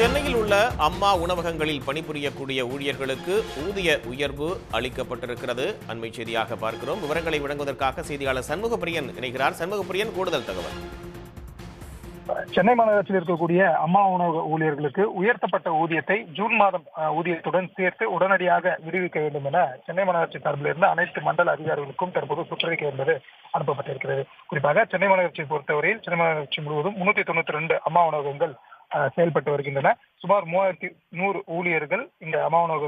சென்னையில் உள்ள அம்மா உணவகங்களில் பணிபுரியக்கூடிய ஊழியர்களுக்கு ஊதிய உயர்வு அளிக்கப்பட்டிருக்கிறது. அண்மை செய்தியாக பார்க்கிறோம். விவரங்களை வழங்குவதற்காக செய்தியாளர் சண்முகப்பிரியன் இணைகிறார். சண்முகப்பிரியன் கூடுதல் தகவல். சென்னை மாநகராட்சியில் இருக்கக்கூடிய அம்மா உணவக ஊழியர்களுக்கு உயர்த்தப்பட்ட ஊதியத்தை ஜூன் மாதம் அஹ், ஊதியத்துடன் சேர்த்து உடனடியாக விடுவிக்க வேண்டும் என சென்னை மாநகராட்சி சார்பில் இருந்து அனைத்து மண்டல அதிகாரிகளுக்கும் தற்போது சுற்றறிக்கை என்பது அனுப்பப்பட்டிருக்கிறது. குறிப்பாக சென்னை மாநகராட்சியை பொறுத்தவரையில் சென்னை மாநகராட்சி முழுவதும் முன்னூத்தி தொண்ணூத்தி ரெண்டு அம்மா உணவகங்கள் செயல்பட்டு வருகின்றன. சுமார் மூவாயிரத்தி நூறு ஊழியர்கள் இந்த அம்மா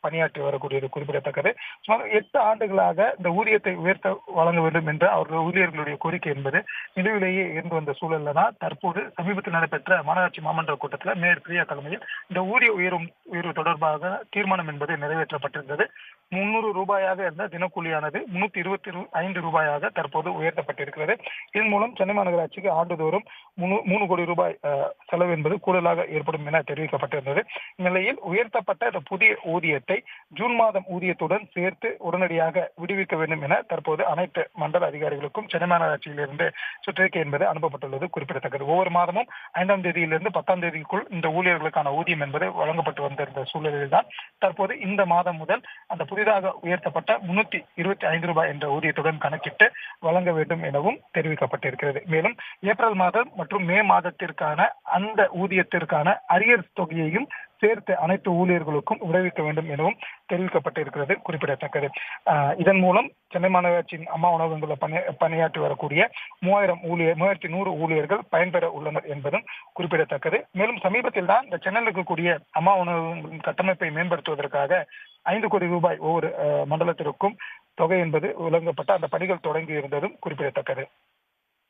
பணியாற்றி வரக்கூடியது குறிப்பிடத்தக்கது. சுமார் எட்டு ஆண்டுகளாக இந்த ஊதியத்தை உயர்த்த வழங்க வேண்டும் என்ற அவர்கள் ஊழியர்களுடைய கோரிக்கை என்பது நிலுவிலேயே இருந்து வந்த சூழல்ல தான் தற்போது சமீபத்தில் நடைபெற்ற மாநகராட்சி மாமன்ற கூட்டத்தில் மேயர் பிரியா தலைமையில் இந்த ஊதிய உயரும் உயர்வு தொடர்பாக தீர்மானம் என்பது நிறைவேற்றப்பட்டிருந்தது. முன்னூறு ரூபாயாக இருந்த தினக்கூலியானது முன்னூத்தி இருபத்தி ஐந்து ரூபாயாக தற்போது உயர்த்தப்பட்டிருக்கிறது. இதன் மூலம் சென்னை மாநகராட்சிக்கு ஆண்டுதோறும் மூணு- மூணு கோடி ரூபாய் செலவு என்பது கூடுதலாக ஏற்படும் என தெரிவிக்கப்பட்டிருந்தது. இந்நிலையில் உயர்த்தப்பட்ட இந்த புதிய ஊதியத்தை ஜூன் மாதம் ஊதியத்துடன் சேர்த்து உடனடியாக விடுவிக்க வேண்டும் என தற்போது அனைத்து மண்டல அதிகாரிகளுக்கும் சென்னை மாநகராட்சியிலிருந்து சுற்றறிக்கை என்பது அனுப்பப்பட்டுள்ளது குறிப்பிடத்தக்கது. ஒவ்வொரு மாதமும் ஐந்தாம் தேதியிலிருந்து பத்தாம் தேதிக்குள் இந்த ஊழியர்களுக்கான ஊதியம் என்பது வழங்கப்பட்டு வந்திருந்த சூழலில் தான் தற்போது இந்த மாதம் முதல் அந்த புதிதாக உயர்த்தப்பட்ட முன்னூத்தி இருபத்தி ஐந்து ரூபாய் என்ற ஊதியத்துடன் கணக்கிட்டு வழங்க வேண்டும் எனவும் தெரிவிக்கப்பட்டிருக்கிறது. மேலும் ஏப்ரல் மாதம் மற்றும் மே மாதத்திற்கான அந்த ஊதியத்திற்கான அரியர் தொகையையும் சேர்த்து அனைத்து ஊழியர்களுக்கும் விடுவிக்க வேண்டும் எனவும் தெரிவிக்கப்பட்டிருக்கிறது குறிப்பிடத்தக்கது. ஆஹ் இதன் மூலம் சென்னை மாநகராட்சியின் அம்மா உணவகங்களில் பணி பணியாற்றி வரக்கூடிய மூவாயிரம் ஊழியர் மூவாயிரத்தி நூறு ஊழியர்கள் பயன்பெற உள்ளனர் என்பதும் குறிப்பிடத்தக்கது. மேலும் சமீபத்தில் தான் இந்த சென்னையில் இருக்கக்கூடிய அம்மா உணவகங்களின் கட்டமைப்பை மேம்படுத்துவதற்காக ஐந்து கோடி ரூபாய் ஒவ்வொரு மண்டலத்திற்கும் தொகை என்பது வழங்கப்பட்ட அந்த பணிகள் தொடங்கி இருந்ததும் குறிப்பிடத்தக்கது.